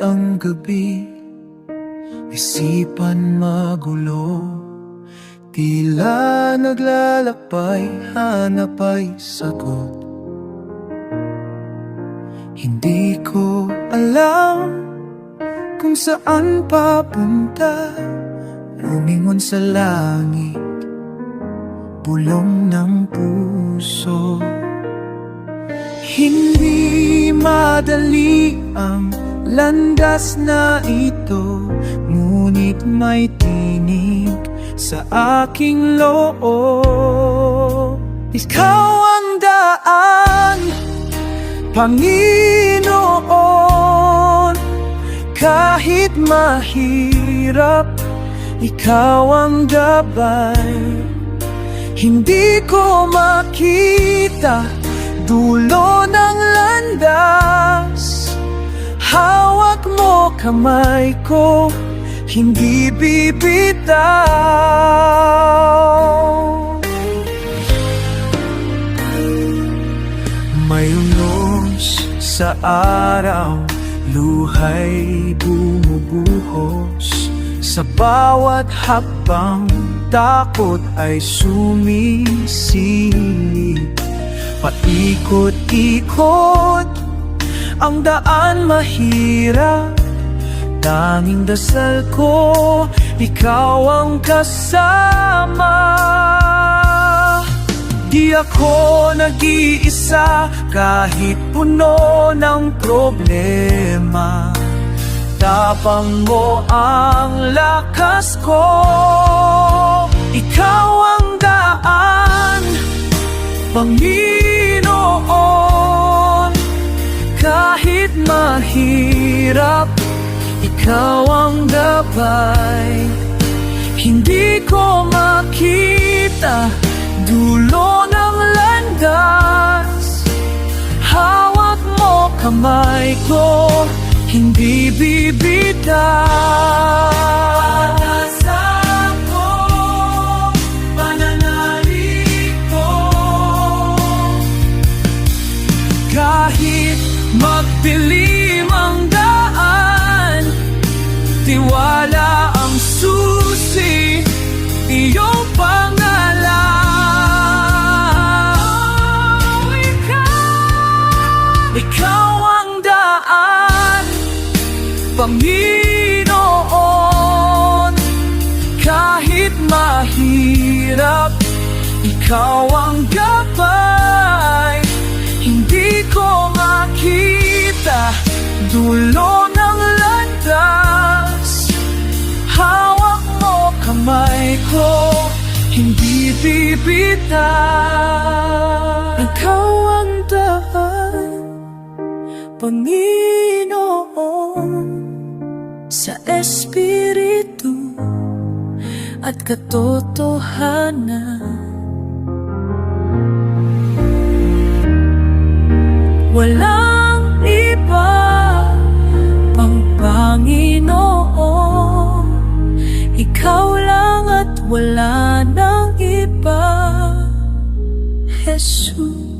ang gabi Isipan magulo. Tila naglalakbay Hanap ay sagot. Hindi ko alam Kung saan papunta. Lumingon sa langit Bulong ng puso. Hindi madali ang landas na ito Ngunit may tinig sa aking loob. Ikaw ang daan, Panginoon. Kahit mahirap, ikaw ang gabay. Hindi ko makita dulo ng landas Hawak mo kamay ko, hindi bibitaw. May unos sa araw, luhay bumubuhos. Sa bawat hakbang, takot ay sumisilip Paikot-ikot ang daan mahirap Tanging dasal ko, ikaw ang kasama. Di ako nag-iisa kahit puno ng problema. Tapang mo ang lakas ko Ikaw ang daan. Panginoon mahirap. Ikaw ang gabay. Hindi ko makita Dulo ng landas. Hawak mo kamay ko Hindi bibitaw Tiwala ang susi Iyong pangalan. Ikaw, ikaw ang daan Panginoon. Kahit mahirap Ikaw ang gabay. Hindi ko makita dulo ng ko, hindi bibitaw Ikaw ang daan, Panginoon Sa Espiritu at katotohanan. Walang 树